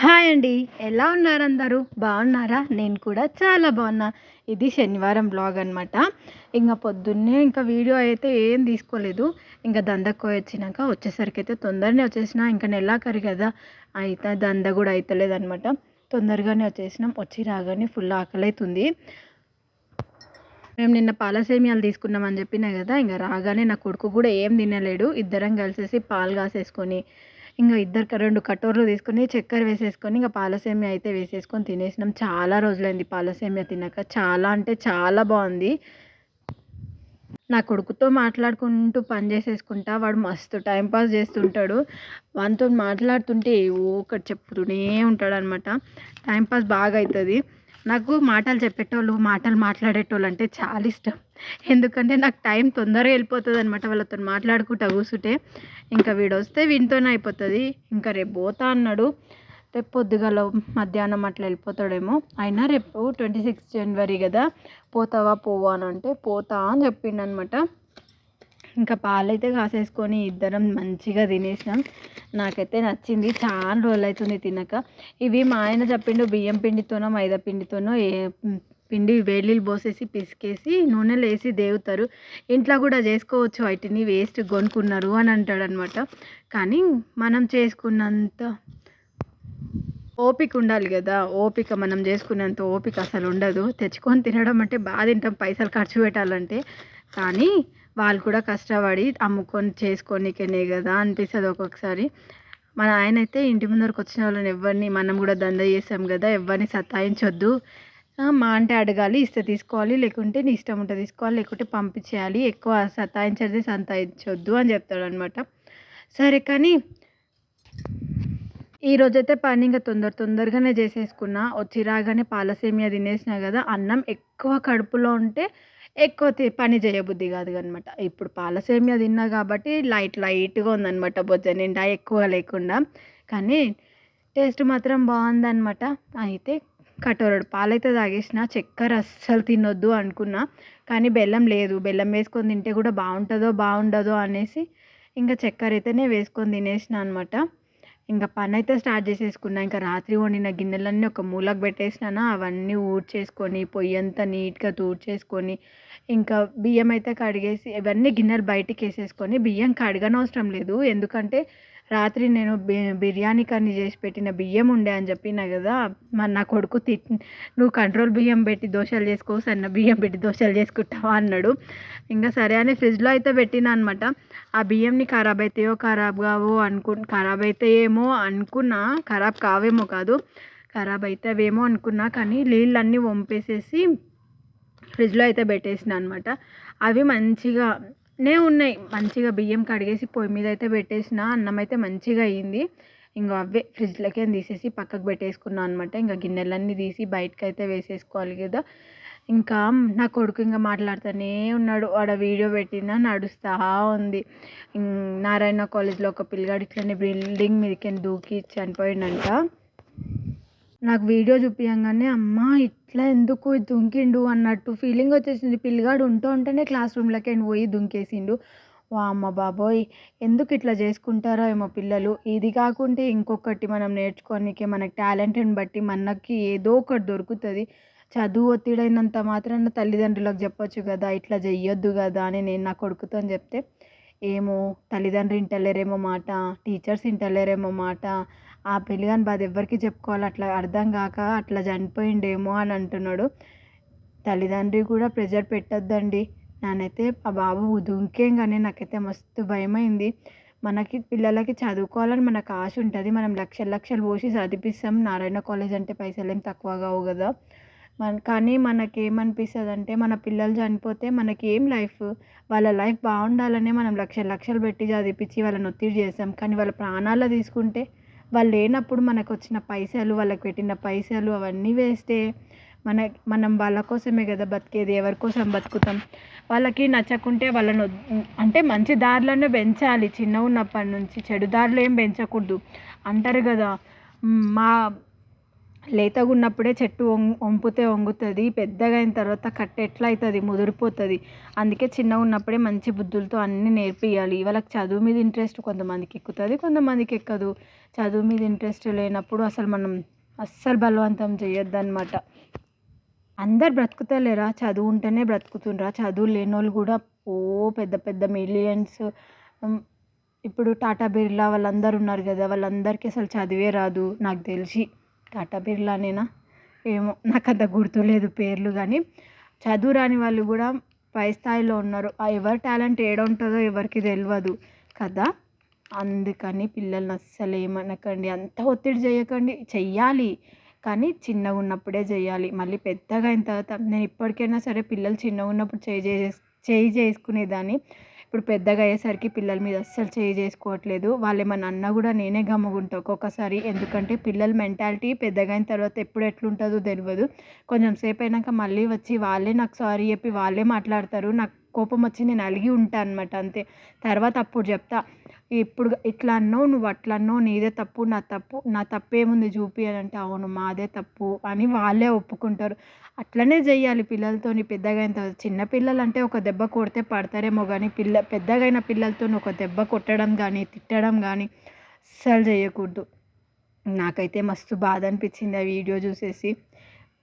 Hi అండి. ఎలా ఉన్నారు అందరూ? బాగున్నారా? నేను కూడా చాలా బాగున్నా. ఇది శనివారం బ్లాగ్ అనమాట ఇంకా పొద్దున్నే ఇంకా వీడియో అయితే ఏం తీసుకోలేదు. ఇంకా దందకు వచ్చినాక వచ్చేసరికి అయితే తొందరనే వచ్చేసిన ఇంకా నెలాఖరు కదా అయితే దంద కూడా అవుతలేదు అనమాట తొందరగానే వచ్చేసినాం. వచ్చి రాగానే ఫుల్ ఆకలి అవుతుంది మేము నిన్న పాల సేమియాలు తీసుకున్నామని చెప్పినా కదా ఇంకా రాగానే నా కొడుకు కూడా ఏం తినలేడు. ఇద్దరం కలిసేసి పాలు కాసేసుకొని ఇంకా ఇద్దరికి రెండు కటోర్లు తీసుకొని చక్కెర వేసేసుకొని ఇంకా పాలసేమియా అయితే వేసేసుకొని తినేసినాం. చాలా రోజులైంది పాలసేమియా తిన్నాక చాలా అంటే చాలా బాగుంది. నా కొడుకుతో మాట్లాడుకుంటూ పని చేసేసుకుంటా. వాడు మస్తు టైంపాస్ చేస్తుంటాడు. వానితో మాట్లాడుతుంటే ఒకటి చెప్తూనే ఉంటాడు అనమాట టైంపాస్ బాగా అవుతుంది నాకు మాటలు చెప్పేటోళ్ళు మాటలు మాట్లాడేటోళ్ళు అంటే చాలా ఇష్టం. ఎందుకంటే నాకు టైం తొందరగా వెళ్ళిపోతుంది అనమాట వాళ్ళతో మాట్లాడుకుంటా కూసుంటే ఇంకా వీడు వస్తే వీనితోనే అయిపోతుంది. ఇంకా రేపు పోతా అన్నాడు. రేపు పొద్దుగల మధ్యాహ్నం అట్లా వెళ్ళిపోతాడేమో. అయినా రేపు ట్వంటీ సిక్స్ జనవరి కదా. పోతావా పోవా అని అంటే పోతా అని చెప్పిండనమాట ఇంకా పాలైతే కాసేసుకొని ఇద్దరం మంచిగా తినేసినాం. నాకైతే నచ్చింది. చాలా రోజులు అవుతుంది తినక. ఇవి మా ఆయన చెప్పిండు బియ్యం పిండితోనో మైదా పిండితోనో ఏ పిండి వేలీలు పోసేసి పిసికేసి నూనెలో వేసి దేవుతారు ఇంట్లో కూడా చేసుకోవచ్చు వాటిని. వేస్ట్ కొనుక్కున్నారు అని అంటాడు అనమాట కానీ మనం చేసుకున్నంత ఓపిక ఉండాలి కదా. ఓపిక మనం చేసుకున్నంత ఓపిక అసలు ఉండదు. తెచ్చుకొని తినడం అంటే బాగా తింటాం. పైసలు ఖర్చు పెట్టాలంటే. కానీ వాళ్ళు కూడా కష్టపడి అమ్ముకొని చేసుకోనికనే కదా అనిపిస్తుంది ఒక్కొక్కసారి. మన ఆయన అయితే ఇంటి ముందరకు వచ్చిన వాళ్ళని ఎవరిని మనం కూడా దంద చేసాం కదా ఎవరిని సతాయించొద్దు. మా అంటే అడగాలి ఇస్తే తీసుకోవాలి లేకుంటే నీ ఇష్టం ఉంటే తీసుకోవాలి లేకుంటే పంపించేయాలి. ఎక్కువ సతాయించదే సంతాయించొద్దు అని చెప్తాడు అనమాట సరే కానీ ఈరోజైతే పని ఇంకా తొందర తొందరగానే చేసేసుకున్నా. వచ్చి రాగానే పాలసేమియా తినేసినా కదా అన్నం ఎక్కువ కడుపులో ఉంటే ఎక్కువ పని చేయబుద్ధి కాదు అనమాట ఇప్పుడు పాలసేమియా తిన్నా కాబట్టి లైట్ లైట్గా ఉందనమాట బొజ్జ నిండా ఎక్కువ లేకుండా. కానీ టేస్ట్ మాత్రం బాగుందనమాట. అయితే కటోరడు పాలైతే తాగేసిన చక్కెర అస్సలు తినొద్దు అనుకున్నా. కానీ బెల్లం లేదు. బెల్లం వేసుకొని తింటే కూడా బాగుంటుందో బాగుండదో అనేసి ఇంకా చక్కెర అయితేనే వేసుకొని తినేసిన అనమాట. ఇంకా పని అయితే స్టార్ట్ చేసేసుకున్నా. ఇంకా రాత్రి వండిన గిన్నెలన్నీ ఒక మూలకు పెట్టేసినాను అవన్నీ ఊడ్చేసుకొని పొయ్యి అంతా నీట్గా తూడ్చేసుకొని ఇంకా బియ్యం అయితే కడిగేసి ఇవన్నీ గిన్నెలు బయటికి వేసేసుకొని బియ్యం కడగనవసరం లేదు. ఎందుకంటే రాత్రి నేను బిర్యానీ కర్రీ చేసి పెట్టిన బియ్యం ఉండే అని చెప్పిన కదా మరి నా కొడుకు తి నువ్వు కంట్రోల్ బియ్యం పెట్టి దోశలు చేసుకో సన్న బియ్యం పెట్టి దోశలు చేసుకుంటావా? అన్నాడు. ఇంకా సరే అని ఫ్రిడ్జ్లో అయితే పెట్టినా అనమాట ఆ బియ్యంని ఖరాబ్ అవుతాయో ఖరాబ్ కావో అనుకు ఖరాబ్ అవుతాయేమో అనుకున్నా ఖరాబ్ కావేమో కాదు ఖరాబ్ అవుతావేమో అనుకున్నా కానీ నీళ్ళన్నీ వంపేసేసి ఫ్రిడ్జ్లో అయితే పెట్టేసిన అనమాట అవి మంచిగా నే ఉన్నాయి. మంచిగా బియ్యం కడిగేసి పొయ్యి మీద అయితే పెట్టేసిన అన్నం అయితే మంచిగా అయ్యింది ఇంకా అవే ఫ్రిడ్జ్లోకి తీసేసి పక్కకు పెట్టేసుకున్నాను అనమాట ఇంకా గిన్నెలన్నీ తీసి బయటకు అయితే వేసేసుకోవాలి కదా. ఇంకా నా కొడుకు ఇంకా మాట్లాడుతూనే ఉన్నాడు. ఆడ వీడియో పెట్టినా నడుస్తూ ఉంది. నారాయణ కాలేజ్లో ఒక పిల్లగాడు ఇట్లనే బిల్డింగ్ మీదకి దూకి చనిపోయిండంట. నాకు వీడియో చూపించగానే అమ్మ ఇట్లా ఎందుకు దుంకిండు? అన్నట్టు ఫీలింగ్ వచ్చేసింది. పిల్లగాడు ఉంటూ ఉంటేనే క్లాస్ రూమ్లోకి పోయి దుంకేసిండు. వా అమ్మ బాబోయ్ ఎందుకు ఇట్లా చేసుకుంటారో ఏమో పిల్లలు. ఇది కాకుంటే ఇంకొకటి మనం నేర్చుకోనికి మనకి టాలెంట్ని బట్టి మనకి ఏదో ఒకటి దొరుకుతుంది. చదువు ఒత్తిడైనంత మాత్రాన తల్లిదండ్రులకు చెప్పొచ్చు కదా ఇట్లా చెయ్యొద్దు కదా అని నేను నా కొడుకుతో చెప్తే ఏమో తల్లిదండ్రులు ఇంటలేరేమో మాట టీచర్స్ ఇంటలేరేమో మాట ఆ పెళ్ళిగాని బాధ ఎవరికి చెప్పుకోవాలి. అట్లా అర్థం కాక అట్లా చనిపోయిండేమో అని అంటున్నాడు. తల్లిదండ్రి కూడా ప్రెజర్ పెట్టొద్దండి. నానైతే ఆ బాబు దుంకేంగానే నాకైతే మస్తు భయమైంది. మనకి పిల్లలకి చదువుకోవాలని మనకు ఆశ ఉంటుంది. మనం లక్షలు లక్షలు పోసి చదివిస్తాం నారాయణ కాలేజ్ అంటే పైసలు ఏం తక్కువ కావు కదా. మన కానీ మనకేమనిపిస్తుంది అంటే మన పిల్లలు చనిపోతే మనకేం లైఫ్? వాళ్ళ లైఫ్ బాగుండాలనే మనం లక్షలు లక్షలు పెట్టి చదివించి వాళ్ళని ఒత్తిడి చేస్తాం. కానీ వాళ్ళ ప్రాణాలు తీసుకుంటే వాళ్ళు లేనప్పుడు మనకు వచ్చిన పైసలు వాళ్ళకి పెట్టిన పైసలు అవన్నీ వేస్తే మన మనం వాళ్ళ కోసమే కదా బతికేది ఎవరి కోసం బతుకుతాం. వాళ్ళకి నచ్చకుంటే వాళ్ళను అంటే మంచి దారిలోనే పెంచాలి. చిన్న ఉన్నప్పటి నుంచి చెడు దారిలో ఏం పెంచకూడదు. అంటారు కదా మా లేతగా ఉన్నప్పుడే చెట్టు వంగ్ వంపితే వంగుతుంది పెద్దగా అయిన తర్వాత కట్ట ఎట్లా అవుతుంది ముదిరిపోతుంది. అందుకే చిన్నగా ఉన్నప్పుడే మంచి బుద్ధులతో అన్నీ నేర్పియాలి వాళ్ళకి చదువు మీద ఇంట్రెస్ట్ కొంతమందికి ఎక్కుతుంది కొంతమందికి ఎక్కదు. చదువు మీద ఇంట్రెస్ట్ లేనప్పుడు అసలు మనం అస్సలు బలవంతం చేయొద్దన్నమాట అందరు బ్రతుకుతలేరా? చదువు ఉంటేనే బ్రతుకుతుండ్రా? చదువు లేని వాళ్ళు కూడా ఓ పెద్ద పెద్ద మిలియన్స్. ఇప్పుడు టాటా బిర్లా వాళ్ళందరూ ఉన్నారు కదా వాళ్ళందరికీ అసలు చదివే రాదు నాకు తెలిసి. టాటా బిర్లానేనా? ఏమో నాకు అంత గుర్తులేదు పేర్లు కానీ చదువు రాని వాళ్ళు కూడా పై స్థాయిలో ఉన్నారు. ఆ ఎవరి టాలెంట్ ఏడుంటుందో ఎవరికి తెలియదు కదా? అందుకని పిల్లల్ని అస్సలు ఏమనకండి. అంత ఒత్తిడి చేయకండి. చెయ్యాలి. కానీ చిన్నగా ఉన్నప్పుడే చేయాలి మళ్ళీ పెద్దగా అయిన తర్వాత నేను ఇప్పటికైనా సరే పిల్లలు చిన్నగా ఉన్నప్పుడు చేయి చేసి చేయి చేసుకునేదాన్ని. ఇప్పుడు పెద్దగా అయ్యేసరికి పిల్లల మీద అస్సలు చేయి చేసుకోవట్లేదు. వాళ్ళు ఏమన్నా అన్నా కూడా నేనే గమ్ముకుంటా ఒక్కొక్కసారి. ఎందుకంటే పిల్లల మెంటాలిటీ పెద్దగా అయిన తర్వాత ఎప్పుడు ఎట్లుంటుందో తెలియదు కొంచెం సేపు అయినాక మళ్ళీ వచ్చి వాళ్ళే నాకు సారీ చెప్పి వాళ్ళే మాట్లాడతారు. నాకు కోపం వచ్చి నేను అలిగి ఉంటాను అనమాట అంతే. తర్వాత అప్పుడు చెప్తా ఇప్పుడు ఇట్లా అన్నావు నువ్వు అట్లా అన్నావు నీదే తప్పు నా తప్పు నా తప్పేముంది చూపి అని అంటే అవును మాదే తప్పు అని వాళ్ళే ఒప్పుకుంటారు. అట్లనే చేయాలి పిల్లలతోని పెద్దగా అయిన తర్వాత. చిన్నపిల్లలు అంటే ఒక దెబ్బ కొడితే పడతారేమో కానీ పిల్ల పెద్దగైన పిల్లలతో ఒక దెబ్బ కొట్టడం కానీ తిట్టడం కానీ అస్సలు చేయకూడదు నాకైతే మస్తు బాధ అనిపించింది ఆ వీడియో చూసేసి.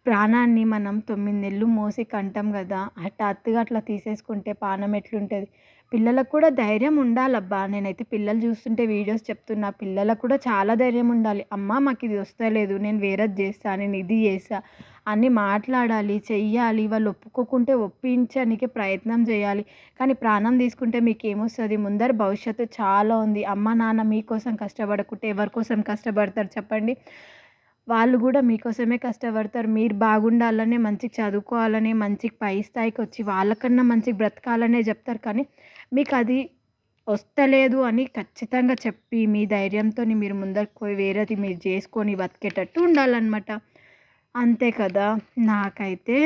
ప్రాణాన్ని మనం తొమ్మిది నెలలు మోసి కంటాం కదా హఠాత్తుగా అట్లా తీసేసుకుంటే పానం ఎట్లుంటుంది? పిల్లలకు కూడా ధైర్యం ఉండాలబ్బా. నేనైతే పిల్లలు చూస్తుంటే వీడియోస్ చెప్తున్నా పిల్లలకు కూడా చాలా ధైర్యం ఉండాలి. అమ్మ మాకు ఇది వస్తలేదు నేను వేరేది చేస్తా నేను ఇది చేస్తా అని మాట్లాడాలి చెయ్యాలి వాళ్ళు ఒప్పుకోకుంటే ఒప్పించడానికి ప్రయత్నం చేయాలి. కానీ ప్రాణం తీసుకుంటే మీకు ఏమొస్తుంది ముందర భవిష్యత్తు చాలా ఉంది. అమ్మ నాన్న మీకోసం కష్టపడకుంటే ఎవరి కోసం కష్టపడతారు చెప్పండి? వాళ్ళు కూడా మీకోసమే కష్టపడతారు. మీరు బాగుండాలనే మంచిగా చదువుకోవాలని మంచి పై స్థాయికి వచ్చి వాళ్ళకన్నా మంచిగా బ్రతకాలనే చెప్తారు. కానీ మీకు అది వస్తలేదు అని ఖచ్చితంగా చెప్పి మీ ధైర్యంతో మీరు ముందరికి పోయి వేరేది మీరు చేసుకొని బతికేటట్టు ఉండాలన్నమాట. అంతే కదా? నాకైతే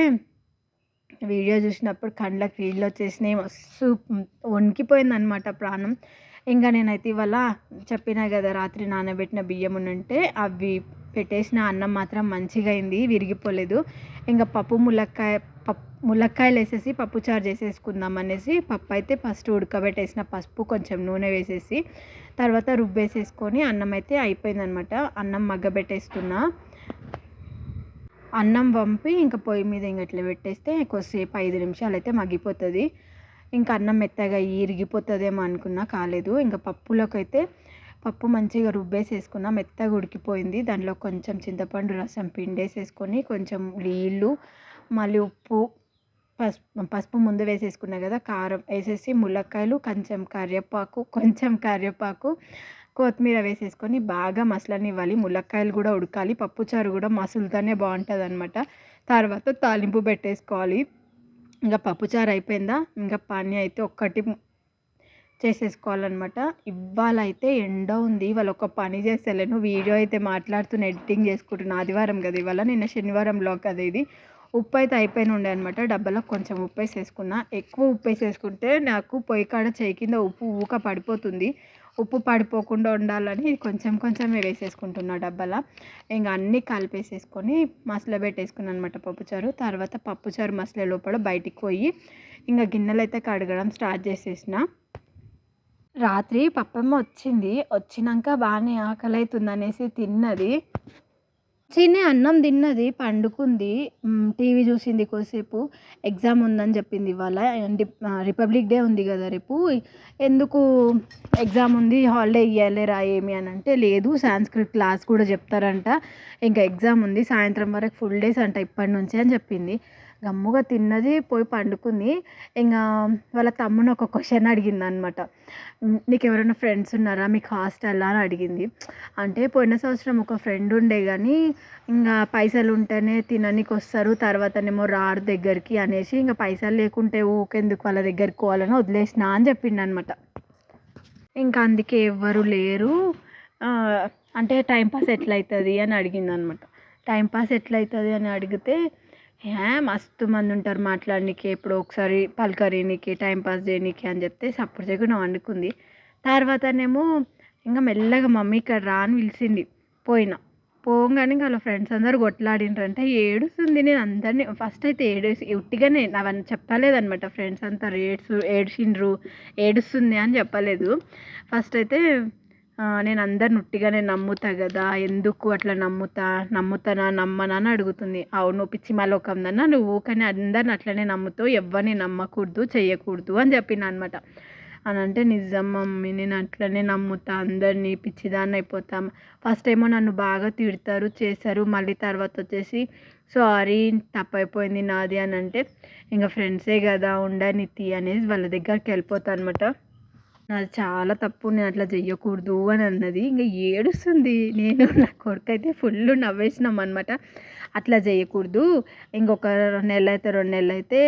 వీడియో చూసినప్పుడు కళ్ళకి నీళ్ళు వచ్చేసినాయి. మస్తు వణికిపోయింది అనమాట ప్రాణం. ఇంకా నేనైతే ఇవాళ చెప్పినా కదా రాత్రి నానబెట్టిన బియ్యం ఉంటే అవి పెట్టేసిన అన్నం మాత్రం మంచిగా అయింది విరిగిపోలేదు. ఇంకా పప్పు ములక్కాయ పప్పు ములక్కాయలు వేసేసి పప్పు చారు చేసేసుకుందాం అనేసి పప్పు అయితే ఫస్ట్ ఉడకబెట్టేసిన పసుపు కొంచెం నూనె వేసేసి తర్వాత రుబ్బేసేసుకొని అన్నం అయితే అయిపోయిందనమాట. అన్నం మగ్గబెట్టేస్తున్నా. అన్నం పంపి ఇంకా పొయ్యి మీద ఇంక ఇట్లా పెట్టేస్తే కొద్దిసేపు ఐదు నిమిషాలు అయితే మగ్గిపోతుంది. ఇంకా అన్నం మెత్తగా ఇరిగిపోతుందేమో అనుకున్నా కాలేదు. ఇంకా పప్పులోకి అయితే పప్పు మంచిగా రుబ్బేసేసుకున్న. మెత్తగా ఉడికిపోయింది. దాంట్లో కొంచెం చింతపండు రసం పిండేసేసుకొని కొంచెం నీళ్ళు మళ్ళీ ఉప్పు పసుపు పసుపు ముందు వేసేసుకున్నా కదా కారం వేసేసి ములక్కాయలు కొంచెం కరివేపాకు కొంచెం కరివేపాకు కొత్తిమీర వేసేసుకొని బాగా మసలనివ్వాలి. ములక్కాయలు కూడా ఉడకాలి. పప్పుచారు కూడా మసులుతోనే బాగుంటుంది అనమాట తర్వాత తాలింపు పెట్టేసుకోవాలి. ఇంకా పప్పుచారు అయిపోయిందా? ఇంకా పని అయితే ఒక్కటి చేసేసుకోవాలన్నమాట. ఇవాళైతే ఎండ ఉంది. ఇవాళ ఒక పని చేస్తలేను. వీడియో అయితే మాట్లాడుతున్న ఎడిటింగ్ చేసుకుంటున్నా. ఆదివారం కదా ఇవాళ. నిన్న శనివారం బ్లాగ్ కదా ఇది. ఉప్పు అయితే అయిపోయిన ఉండే అనమాట డబ్బాలో కొంచెం ఉప్పు వేసేసుకున్నా ఎక్కువ ఉప్పు వేసేసుకుంటే నాకు పొయ్యి కాడ చేయి కింద ఉప్పు ఊక పడిపోతుంది. ఉప్పు పడిపోకుండా ఉండాలని కొంచెం కొంచెమే వేసేసుకుంటున్నా డబ్బాలో. ఇంకా అన్నీ కలిపేసేసుకొని మసలో పెట్టేసుకున్నాను అనమాట పప్పుచారు తర్వాత పప్పుచారు మసలే లోపల బయటికి పోయి ఇంకా గిన్నెలు అయితే కడగడం స్టార్ట్ చేసేసిన. రాత్రి పప్పమ్మ వచ్చింది. వచ్చినాక బాగానే ఆకలి అవుతుంది అనేసి తిన్నది. చిన్న అన్నం తిన్నది పండుకుంది. టీవీ చూసింది కొద్దిసేపు. ఎగ్జామ్ ఉందని చెప్పింది ఇవాళ. రిపబ్లిక్ డే ఉంది కదా రేపు. ఎందుకు ఎగ్జామ్ ఉంది హాలిడే ఇవ్వలేరా ఏమి అని అంటే లేదు సాంస్క్రిట్ క్లాస్ కూడా చెప్తారంట. ఇంకా ఎగ్జామ్ ఉంది సాయంత్రం వరకు ఫుల్ డేస్ అంట ఇప్పటి నుంచే అని చెప్పింది. గమ్ముగా తిన్నది పోయి పండుకుంది. ఇంకా వాళ్ళ తమ్ముని ఒక క్వశ్చన్ అడిగింది అనమాట నీకు ఎవరైనా ఫ్రెండ్స్ ఉన్నారా మీకు హాస్టల్ అని అడిగింది. అంటే పోయిన సంవత్సరం ఒక ఫ్రెండ్ ఉండే కానీ ఇంకా పైసలు ఉంటేనే తిననీకి వస్తారు తర్వాతనేమో రాడు దగ్గరికి అనేసి ఇంకా పైసలు లేకుంటే ఊకెందుకు వాళ్ళ దగ్గరికి పోవాలని వదిలేసిన అని చెప్పిండు అనమాట ఇంకా అందుకే ఎవ్వరు లేరు. అంటే టైంపాస్ ఎట్లయితుంది అని అడిగింది అనమాట టైంపాస్ ఎట్లయితుంది? అని అడిగితే మస్తు మంది ఉంటారు మాట్లాడనీకి ఎప్పుడో ఒకసారి పలకరీనికి టైంపాస్ చేయనీకి అని చెప్తే సప్పుడు చేయకుండా వండుకుంది. తర్వాతనేమో ఇంకా మెల్లగా మమ్మీ ఇక్కడ రా అని పిలిచింది. పోయినా. పోగానే ఇంకా వాళ్ళ ఫ్రెండ్స్ అందరూ కొట్లాడిండ్రంటే ఏడుస్తుంది. నేను అందరినీ ఫస్ట్ అయితే ఏడేసి ఉట్టిగానే అవన్నీ చెప్పలేదనమాట ఫ్రెండ్స్ అంతా ఏడ్స్ ఏడ్చిండ్రు ఏడుస్తుంది అని చెప్పలేదు. ఫస్ట్ అయితే నేను అందరిని ఉట్టిగానే నమ్ముతా కదా ఎందుకు అట్లా నమ్ముతా నమ్ముతానా నమ్మనా అని అడుగుతుంది. అవును పిచ్చి మలోకందన్న నువ్వు కానీ అందరిని అట్లనే నమ్ముతావు ఎవరిని నమ్మకూడదు చేయకూడదు అని చెప్పిన అనమాట అని అంటే నిజం మమ్మీ నేను అట్లనే నమ్ముతా అందరినీ పిచ్చిదాన్ని అయిపోతాం. ఫస్ట్ ఏమో నన్ను బాగా తిడతారు చేశారు మళ్ళీ తర్వాత వచ్చేసి సారీ తప్పైపోయింది నాది అని అంటే ఇంకా ఫ్రెండ్సే కదా ఉండనితి అనేసి వాళ్ళ దగ్గరికి వెళ్ళిపోతా అనమాట నాది చాలా తప్పు నేను అట్లా చెయ్యకూడదు అని అన్నది. ఇంకా ఏడుస్తుంది. నేను నా కొడుకు అయితే ఫుల్ నవ్వేసినాం అనమాట అట్లా చేయకూడదు ఇంకొక నెల అయితే రెండు నెలలు అయితే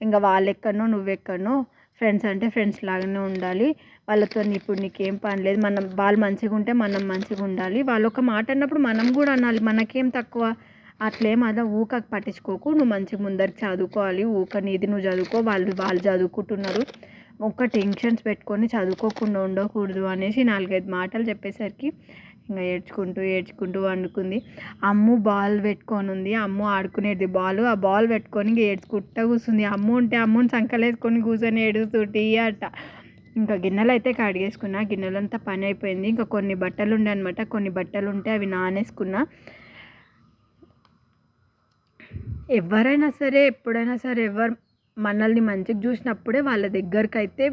ఇంకా వాళ్ళు ఎక్కడనో నువ్వు ఎక్కడనో ఫ్రెండ్స్ అంటే ఫ్రెండ్స్ లాగానే ఉండాలి. వాళ్ళతో ఇప్పుడు నీకేం పని లేదు. మనం వాళ్ళు మంచిగా ఉంటే మనం మంచిగా ఉండాలి. వాళ్ళు ఒక మాట అన్నప్పుడు మనం కూడా అనాలి. మనకేం తక్కువ? అట్లేం అలా ఊక పట్టించుకోకు. నువ్వు మంచిగా ముందరికి చదువుకోవాలి. ఊక నీది నువ్వు చదువుకో. వాళ్ళు వాళ్ళు చదువుకుంటున్నారు. ఒక్క టెన్షన్స్ పెట్టుకొని చదువుకోకుండా ఉండకూడదు అనేసి నాలుగైదు మాటలు చెప్పేసరికి ఇంకా ఏడ్చుకుంటూ ఏడ్చుకుంటూ వండుకుంది. అమ్ము బాల్ పెట్టుకొని ఉంది అమ్ము ఆడుకునేది బాల్. ఆ బాల్ పెట్టుకొని ఇంక ఏడ్చుకుంటా కూర్చుంది అమ్ము ఉంటే అమ్ముని సంకలేసుకొని కూర్చొని ఏడుస్తుంటే అట్ట. ఇంకా గిన్నెలు అయితే కడిగేసుకున్నా. గిన్నెలంతా పని అయిపోయింది. ఇంకా కొన్ని బట్టలు ఉండే అనమాట కొన్ని బట్టలు ఉంటే అవి నానేసుకున్నా. ఎవరైనా సరే ఎప్పుడైనా సరే ఎవరు మనల్ని మంచిగా చూసినప్పుడే వాళ్ళ దగ్గరికి అయితే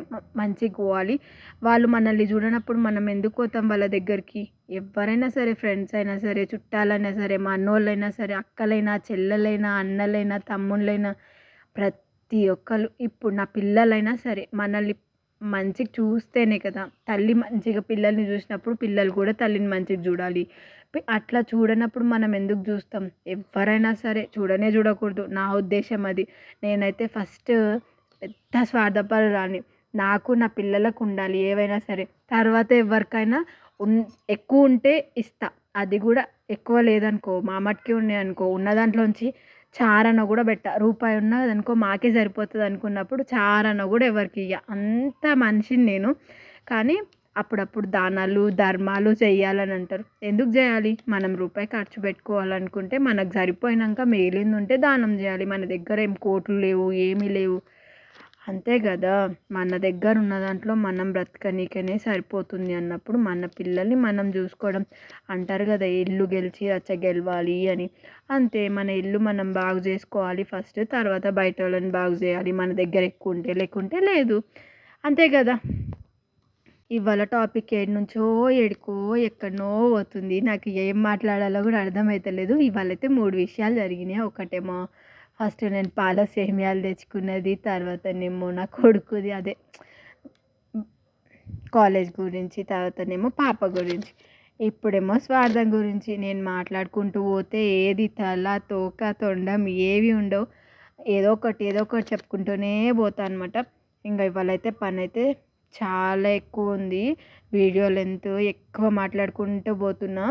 మంచిగా పోవాలి. వాళ్ళు మనల్ని చూడనప్పుడు మనం ఎందుకు పోతాం వాళ్ళ దగ్గరికి? ఎవరైనా సరే ఫ్రెండ్స్ అయినా సరే చుట్టాలైనా సరే మా అన్నోళ్ళైనా సరే అక్కలైనా చెల్లెలైనా అన్నలైనా తమ్ముళ్ళైనా ప్రతి ఒక్కరు ఇప్పుడు నా పిల్లలైనా సరే మనల్ని మంచిగా చూస్తేనే కదా తల్లి మంచిగా పిల్లల్ని చూసినప్పుడు పిల్లలు కూడా తల్లిని మంచిగా చూడాలి. చెప్పి అట్లా చూడనప్పుడు మనం ఎందుకు చూస్తాం? ఎవరైనా సరే చూడనే చూడకూడదు. నా ఉద్దేశం అది. నేనైతే ఫస్ట్ పెద్ద స్వార్థపరాని నాకు నా పిల్లలకు ఉండాలి ఏవైనా సరే. తర్వాత ఎవరికైనా ఉన్ ఎక్కువ ఉంటే ఇస్తా. అది కూడా ఎక్కువ లేదనుకో మా మట్టుకి ఉన్నాయి అనుకో ఉన్న దాంట్లోంచి చారన కూడా పెట్ట. రూపాయి ఉన్నది అనుకో మాకే సరిపోతుంది అనుకున్నప్పుడు చారన కూడా ఎవరికి ఇయ్య. అంత మనిషిని నేను. కానీ అప్పుడప్పుడు దానాలు ధర్మాలు చేయాలని అంటారు. ఎందుకు చేయాలి? మనం రూపాయి ఖర్చు పెట్టుకోవాలనుకుంటే మనకు సరిపోయినాక మిగిలింది ఉంటే దానం చేయాలి. మన దగ్గర ఏం కోట్లు లేవు ఏమీ లేవు. అంతే కదా? మన దగ్గర ఉన్న దాంట్లో మనం బ్రతకనీకనే సరిపోతుంది అన్నప్పుడు మన పిల్లల్ని మనం చూసుకోవడం. అంటారు కదా ఇల్లు గెలిచి రచ్చ గెలవాలి అని. అంతే మన ఇల్లు మనం బాగు చేసుకోవాలి ఫస్ట్ తర్వాత బయట వాళ్ళని బాగు చేయాలి. మన దగ్గర ఎక్కువ ఉంటే లేకుంటే లేదు. అంతే కదా? ఇవాళ టాపిక్ ఏడు నుంచో ఏడుకో ఎక్కడనో పోతుంది. నాకు ఏం మాట్లాడాలో కూడా అర్థమవుతలేదు ఇవాళ అయితే మూడు విషయాలు జరిగినాయి. ఒకటేమో ఫస్ట్ నేను పాల సేమియాలు తెచ్చుకున్నది తర్వాతనేమో నా కొడుకుది అదే కాలేజ్ గురించి తర్వాతనేమో పాప గురించి. ఇప్పుడేమో స్వార్థం గురించి నేను మాట్లాడుకుంటూ పోతే ఏది తల తోక తొండం ఏవి ఉండవు. ఏదో ఒకటి ఏదో ఒకటి చెప్పుకుంటూనే పోతా అనమాట ఇంకా ఇవాళ అయితే పని అయితే చాలా ఎక్కువ ఉంది. వీడియో లెంత్ ఎక్కువ మాట్లాడుకుంటూ పోతున్నా.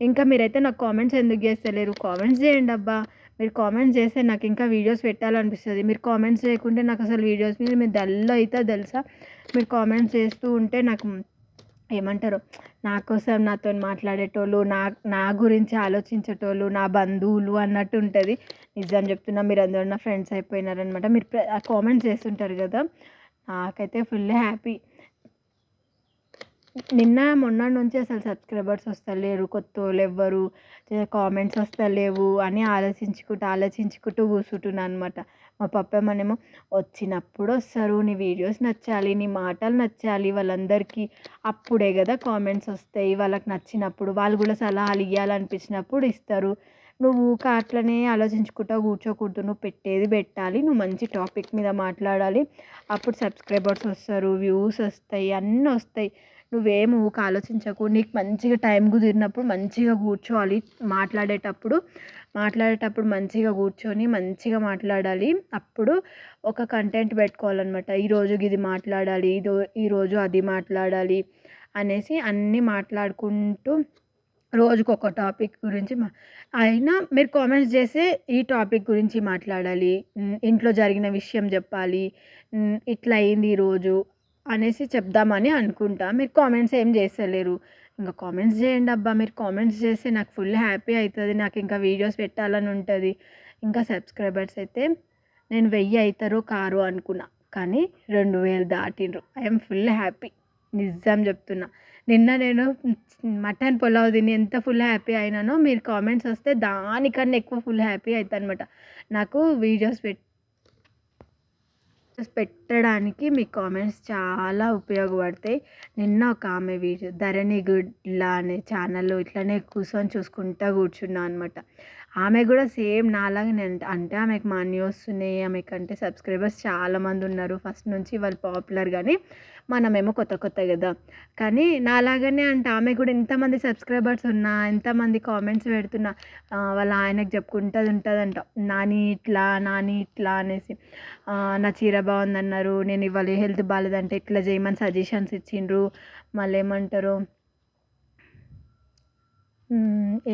ఇంకా మీరైతే నాకు కామెంట్స్ ఎందుకు చేస్తలేరు? కామెంట్స్ చేయండి అబ్బా. మీరు కామెంట్స్ చేస్తే నాకు ఇంకా వీడియోస్ పెట్టాలనిపిస్తుంది. మీరు కామెంట్స్ చేయకుంటే నాకు అసలు వీడియోస్ మీద మీరు డల్ అవుతా తెలుసా? మీరు కామెంట్స్ చేస్తూ ఉంటే నాకు ఏమంటారు? నా కోసం నాతో మాట్లాడేటోళ్ళు నా నా గురించి ఆలోచించేటోళ్ళు నా బంధువులు అన్నట్టు ఉంటుంది. నిజం చెప్తున్నా మీరు అందరూ నా ఫ్రెండ్స్ అయిపోయినారనమాట మీరు కామెంట్స్ చేస్తుంటారు కదా? నాకైతే ఫుల్ హ్యాపీ. నిన్న మొన్న నుంచి అసలు సబ్స్క్రైబర్స్ వస్తలేరు కొత్త వాళ్ళు ఎవ్వరు కామెంట్స్ వస్తలేవు అని ఆలోచించుకుంటూ ఆలోచించుకుంటూ కూర్చుంటున్నాను అనమాట మా పప్పమ్మనేమో వచ్చినప్పుడు వస్తారు నీ వీడియోస్ నచ్చాలి నీ మాటలు నచ్చాలి వాళ్ళందరికీ. అప్పుడే కదా కామెంట్స్ వస్తాయి వాళ్ళకి నచ్చినప్పుడు వాళ్ళు కూడా సలహాలు ఇవ్వాలనిపించినప్పుడు ఇస్తారు. నువ్వు ఊక అట్లనే ఆలోచించుకుంటా కూర్చోకూడదు. నువ్వు పెట్టేది పెట్టాలి. నువ్వు మంచి టాపిక్ మీద మాట్లాడాలి. అప్పుడు సబ్స్క్రైబర్స్ వస్తారు వ్యూస్ వస్తాయి అన్నీ వస్తాయి. నువ్వేం ఊక ఆలోచించకు. నీకు మంచిగా టైం కుదిరినప్పుడు మంచిగా కూర్చోవాలి. మాట్లాడేటప్పుడు మాట్లాడేటప్పుడు మంచిగా కూర్చొని మంచిగా మాట్లాడాలి. అప్పుడు ఒక కంటెంట్ పెట్టుకోవాలన్నమాట. ఈరోజు ఇది మాట్లాడాలి ఇదో ఈరోజు అది మాట్లాడాలి అనేసి అన్నీ మాట్లాడుకుంటూ రోజుకు ఒక టాపిక్ గురించి మా అయినా మీరు కామెంట్స్ చేస్తే ఈ టాపిక్ గురించి మాట్లాడాలి. ఇంట్లో జరిగిన విషయం చెప్పాలి. ఇట్లా అయింది ఈరోజు అనేసి చెప్దామని అనుకుంటా. మీరు కామెంట్స్ ఏం చేస్తలేరు. ఇంకా కామెంట్స్ చేయండి అబ్బా. మీరు కామెంట్స్ చేస్తే నాకు ఫుల్ హ్యాపీ అవుతుంది నాకు ఇంకా వీడియోస్ పెట్టాలని ఉంటుంది. ఇంకా సబ్స్క్రైబర్స్ అయితే నేను వెయ్యి అవుతారో కారు అనుకున్నా. కానీ రెండు వేలు దాటిండ్రు. I'm full happy. నిజం చెప్తున్నా. నిన్న నేను మటన్ పులావ్ తిని ఎంత ఫుల్ హ్యాపీ అయినానో మీరు కామెంట్స్ వస్తే దానికన్నా ఎక్కువ ఫుల్ హ్యాపీ అవుతాను అనమాట నాకు వీడియోస్ పెట్ పెట్టడానికి మీ కామెంట్స్ చాలా ఉపయోగపడతాయి. నిన్న ఒక ఆమె వీడియో ధరణి గుడ్లా అనే ఛానల్లో ఇట్లానే కూర్చొని చూసుకుంటా కూర్చున్నా అనమాట. ఆమె కూడా సేమ్ నాలాగానే అంటే ఆమెకు మనీ వస్తున్నాయి ఆమెకంటే సబ్స్క్రైబర్స్ చాలామంది ఉన్నారు. ఫస్ట్ నుంచి వాళ్ళు పాపులర్ కానీ మనమేమో కొత్త కొత్త కదా. కానీ నాలాగనే అంట ఆమె కూడా ఎంతమంది సబ్స్క్రైబర్స్ ఉన్నా ఎంతమంది కామెంట్స్ పెడుతున్నా వాళ్ళ ఆయనకు చెప్పుకుంటుంది ఉంటుంది నాని ఇట్లా నాని ఇట్లా అనేసి. నా చీర బాగుందన్నారు నేను ఇవాళ హెల్త్ బాగాలేదంటే ఇట్లా చేయమని సజెషన్స్ ఇచ్చిండ్రు. మళ్ళీ ఏమంటారు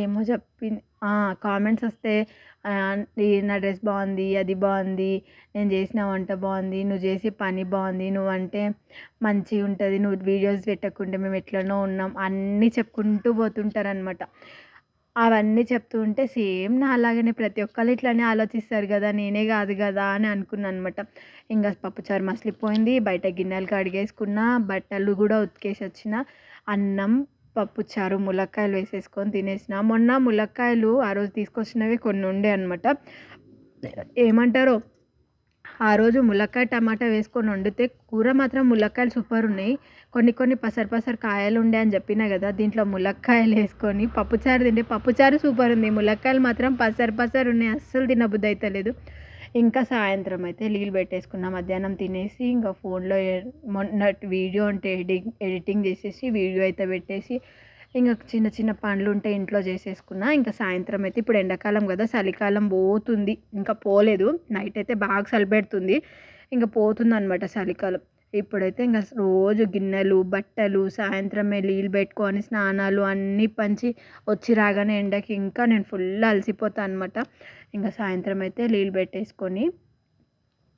ఏమో చెప్పింది. కామెంట్స్ వస్తే నా డ్రెస్ బాగుంది అది బాగుంది నేను చేసిన వంట బాగుంది నువ్వు చేసే పని బాగుంది నువ్వు అంటే మంచిగా ఉంటుంది నువ్వు వీడియోస్ పెట్టకుంటే మేము ఎట్లనో ఉన్నాం అన్నీ చెప్పుకుంటూ పోతుంటారనమాట అవన్నీ చెప్తూ ఉంటే సేమ్ నా అలాగనే ప్రతి ఒక్కళ్ళు ఇట్లానే ఆలోచిస్తారు కదా నేనే కాదు కదా అని అనుకున్నాను అనమాట ఇంకా పప్పుచారు మసిలిపోయింది బయట గిన్నెలు కడిగేసుకున్న బట్టలు కూడా ఉతికేసి వచ్చిన అన్నం పప్పుచారు ములక్కాయలు వేసేసుకొని తినేసిన. మొన్న ములక్కాయలు ఆ రోజు తీసుకొచ్చినవి కొన్ని ఉండే అనమాట ఏమంటారో? ఆ రోజు ములక్కాయ టమాటా వేసుకొని వండితే కూర మాత్రం ములక్కాయలు సూపర్ ఉన్నాయి. కొన్ని కొన్ని పసరు పసరు కాయలు ఉండే అని చెప్పినా కదా దీంట్లో ములక్కాయలు వేసుకొని పప్పుచారు తింటే పప్పుచారు సూపర్ ఉంది. ములక్కాయలు మాత్రం పసరు పసరు ఉన్నాయి. అస్సలు తినబుద్ధి అయితే లేదు ఇంకా సాయంత్రం అయితే నీళ్ళు పెట్టేసుకున్న మధ్యాహ్నం తినేసి ఇంకా ఫోన్లో మొన్న వీడియో అంటే ఎడిటింగ్ ఎడిటింగ్ చేసేసి వీడియో అయితే పెట్టేసి ఇంకా చిన్న చిన్న పనులు ఉంటే ఇంట్లో చేసేసుకున్నా. ఇంకా సాయంత్రం అయితే ఇప్పుడు ఎండాకాలం కదా చలికాలం పోతుంది. ఇంకా పోలేదు. నైట్ అయితే బాగా చలి పెడుతుంది. ఇంకా పోతుంది అనమాట చలికాలం. ఇప్పుడైతే ఇంకా రోజు గిన్నెలు బట్టలు సాయంత్రమే నీళ్ళు పెట్టుకొని స్నానాలు అన్నీ పంచి వచ్చి రాగానే ఎండకి ఇంకా నేను ఫుల్ అలసిపోతాను అనమాట ఇంకా సాయంత్రం అయితే నీళ్ళు పెట్టేసుకొని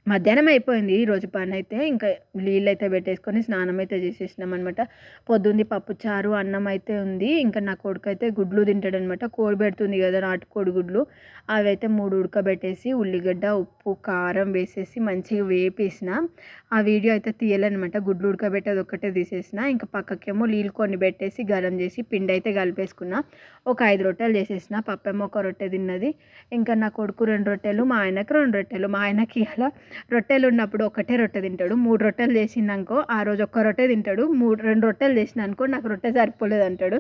మధ్యాహ్నం అయిపోయింది ఈరోజు పని అయితే. ఇంకా నీళ్ళు అయితే పెట్టేసుకొని స్నానం అయితే చేసేసినాం అనమాట పొద్దుంది పప్పు చారు అన్నం అయితే ఉంది. ఇంకా నా కొడుకు అయితే గుడ్లు తింటాడు అనమాట కోడి పెడుతుంది కదా నాటుకోడి గుడ్లు. అవి అయితే మూడు ఉడకబెట్టేసి ఉల్లిగడ్డ ఉప్పు కారం వేసేసి మంచిగా వేపేసిన. ఆ వీడియో అయితే తీయాలన్నమాట. గుడ్లు ఉడకబెట్టేది ఒక్కటే తీసేసిన. ఇంకా పక్కకేమో నీళ్ళు కొన్ని పెట్టేసి గరం చేసి పిండి అయితే కలిపేసుకున్న. ఒక ఐదు రొట్టెలు చేసేసిన. పప్పేమో ఒక రొట్టె తిన్నది. ఇంకా నా కొడుకు రెండు రొట్టెలు మా ఆయనకు రెండు రొట్టెలు. మా ఆయనకి అలా రొట్టెలు ఉన్నప్పుడు ఒకటే రొట్టె తింటాడు. మూడు రొట్టెలు చేసిందనుకో ఆ రోజు ఒక్క రొట్టె తింటాడు. మూడు రెండు రొట్టెలు చేసిన అనుకో నాకు రొట్టె సరిపోలేదు అంటాడు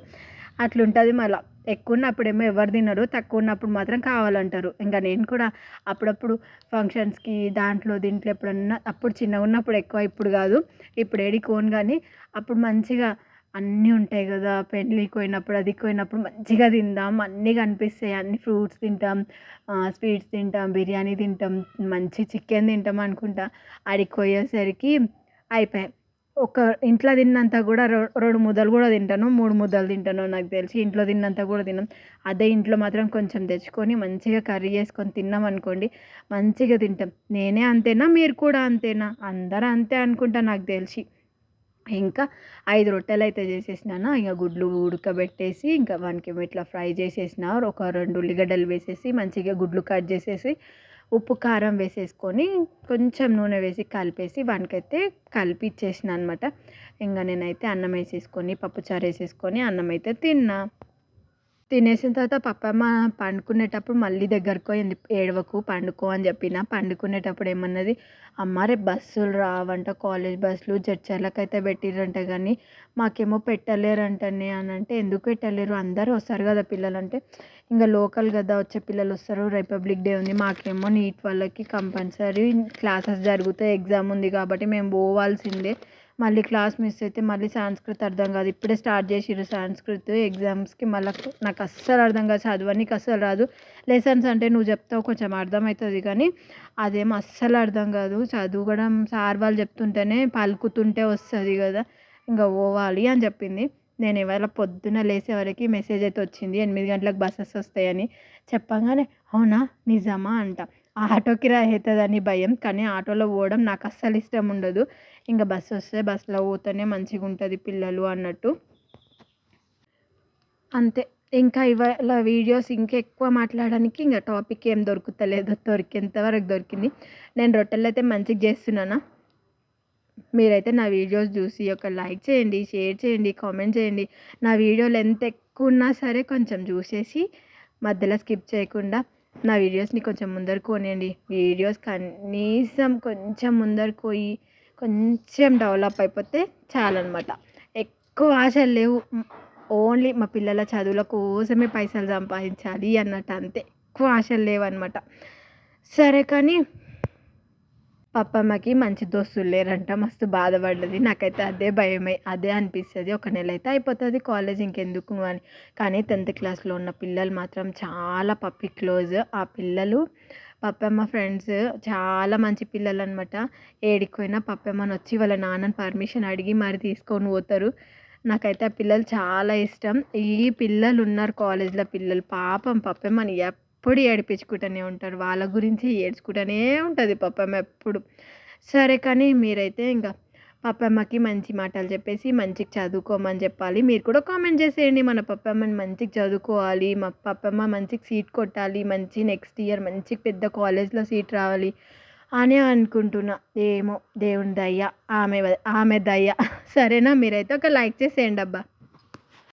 అట్లుంటుంది మళ్ళీ. ఎక్కువ ఉన్నప్పుడేమో ఎవరు తినరు తక్కువ ఉన్నప్పుడు మాత్రం కావాలంటారు. ఇంకా నేను కూడా అప్పుడప్పుడు ఫంక్షన్స్కి దాంట్లో దీంట్లో ఎప్పుడన్నా అప్పుడు చిన్నగా ఉన్నప్పుడు ఎక్కువ ఇప్పుడు కాదు. ఇప్పుడు ఏడికి కానీ అప్పుడు మంచిగా అన్నీ ఉంటాయి కదా. పెళ్ళికి పోయినప్పుడు అది పోయినప్పుడు మంచిగా తిందాం. అన్నీ కనిపిస్తాయి. అన్ని ఫ్రూట్స్ తింటాం. స్వీట్స్ తింటాం. బిర్యానీ తింటాం. మంచి చికెన్ తింటాం అనుకుంటా. ఆడికి పోయేసరికి అయిపోయాయి. ఒక ఇంట్లో తిన్నంత కూడా రెండు ముద్దలు కూడా తింటాను. మూడు ముద్దలు తింటాను నాకు తెలిసి. ఇంట్లో తిన్నంత కూడా తిన్నాం అదే ఇంట్లో మాత్రం కొంచెం తెచ్చుకొని మంచిగా కర్రీ చేసుకొని తిన్నాం అనుకోండి మంచిగా తింటాం. నేనే అంతేనా? మీరు కూడా అంతేనా? అందరూ అంతే అనుకుంటా నాకు తెలిసి. ఇంకా ఐదు రొట్టెలు అయితే చేసేసినాను ఇంకా గుడ్లు ఉడకబెట్టేసి ఇంకా వానికి ఇట్లా ఫ్రై చేసేసిన ఒక రెండు ఉల్లిగడ్డలు వేసేసి మంచిగా గుడ్లు కట్ చేసేసి ఉప్పు కారం వేసేసుకొని కొంచెం నూనె వేసి కలిపేసి వానికైతే కలిపిచ్చేసిన అనమాట ఇంకా నేనైతే అన్నం వేసేసుకొని పప్పుచారు వేసేసుకొని అన్నం అయితే తిన్నా. తినేసిన తర్వాత పప్పమ్మ పండుకునేటప్పుడు మళ్ళీ దగ్గరకు పోయింది ఏడవకు పండుకో అని చెప్పిన. పండుకునేటప్పుడు ఏమన్నది అమ్మ రేపు బస్సులు రావంట కాలేజ్ బస్సులు జడ్చర్లకు అయితే పెట్టిరంట కానీ మాకేమో పెట్టలేరంటనే అని అంటే ఎందుకు పెట్టలేరు? అందరూ వస్తారు కదా పిల్లలు అంటే ఇంకా లోకల్ కదా వచ్చే పిల్లలు వస్తారు. రిపబ్లిక్ డే ఉంది. మాకేమో నీట్ వాళ్ళకి కంపల్సరీ క్లాసెస్ జరుగుతాయి ఎగ్జామ్ ఉంది కాబట్టి మేము పోవాల్సిందే. మళ్ళీ క్లాస్ మిస్ అయితే మళ్ళీ సాంస్కృత్ అర్థం కాదు. ఇప్పుడే స్టార్ట్ చేసిర్రు సాంస్కృత్ ఎగ్జామ్స్కి మళ్ళీ నాకు అస్సలు అర్థం కాదు. చదవడానికి అస్సలు రాదు. లెసన్స్ అంటే నువ్వు చెప్తావు కొంచెం అర్థమవుతుంది కానీ అదేం అస్సలు అర్థం కాదు. చదువుకోవడం సార్ వాళ్ళు చెప్తుంటేనే పలుకుతుంటే వస్తుంది కదా. ఇంకా పోవాలి అని చెప్పింది. నేను ఇవాళ పొద్దున లేసే వరకు మెసేజ్ అయితే వచ్చింది. ఎనిమిది గంటలకు బస్సెస్ వస్తాయని. చెప్పగానే అవునా? నిజమా అంట. ఆటోకి అవుతుందని భయం. కానీ ఆటోలో పోవడం నాకు అస్సలు ఇష్టం ఉండదు. ఇంకా బస్సు వస్తే బస్సులో పోతేనే మంచిగా ఉంటుంది పిల్లలు అన్నట్టు అంతే. ఇంకా ఇవాళ వీడియోస్ ఇంకా ఎక్కువ మాట్లాడడానికి ఇంకా టాపిక్ ఏం దొరుకుతలేదు. దొరికేంత వరకు దొరికింది. నేను రొట్టెలైతే మంచిగా చేస్తున్నానా? మీరైతే నా వీడియోస్ చూసి ఒక లైక్ చేయండి, షేర్ చేయండి, కామెంట్ చేయండి. నా వీడియోలు ఎంత ఎక్కువ ఉన్నా సరే కొంచెం చూసేసి మధ్యలో స్కిప్ చేయకుండా నా వీడియోస్‌ని కొంచెం ముందరకు కొనండి వీడియోస్ కనీసం కొంచెం ముందరకు పోయి కొంచెం డెవలప్ అయిపోతే చాలనమాట. ఎక్కువ ఆశలు లేవు. ఓన్లీ మా పిల్లల చదువుల కోసమే పైసలు సంపాదించాలి అన్నట్టు అంతే. ఎక్కువ ఆశలు లేవన్నమాట సరే కానీ పప్పమ్మకి మంచి దోస్తులు లేరంట. మస్తు బాధపడ్డది. నాకైతే అదే భయమై అదే అనిపిస్తుంది ఒక నెల అయితే అయిపోతుంది కాలేజ్ ఇంకెందుకు అని. కానీ 10థ్ క్లాస్‌లో ఉన్న పిల్లలు మాత్రం చాలా పప్పి క్లోజ్. ఆ పిల్లలు పప్పమ్మ ఫ్రెండ్స్ చాలా మంచి పిల్లలు అనమాట ఏడికి పప్పమ్మని వచ్చి వాళ్ళ నాన్నని పర్మిషన్ అడిగి మరి తీసుకొని పోతారు. నాకైతే ఆ పిల్లలు చాలా ఇష్టం. ఈ పిల్లలు ఉన్నారు కాలేజ్‌లో పిల్లలు పాపం పప్పమ్మని ఎప్పుడు ఏడిపించుకుంటూనే ఉంటారు. వాళ్ళ గురించి ఏడ్చుకుంటూనే ఉంటుంది పప్పమ్మ ఎప్పుడు. సరే కానీ మీరైతే ఇంకా పప్పమ్మకి మంచి మాటలు చెప్పేసి మంచిగా చదువుకోమని చెప్పాలి. మీరు కూడా కామెంట్ చేసేయండి. మన పప్పమ్మని మంచిగా చదువుకోవాలి. మా పప్పమ్మ మంచిగా సీట్ కొట్టాలి. మంచి నెక్స్ట్ ఇయర్ మంచి పెద్ద కాలేజ్‌లో సీట్ రావాలి అని అనుకుంటున్నా. ఏమో దేవుని దయ. ఆమె ఆమె దయ్య సరేనా? మీరైతే ఒక లైక్ చేసేయండి అబ్బా!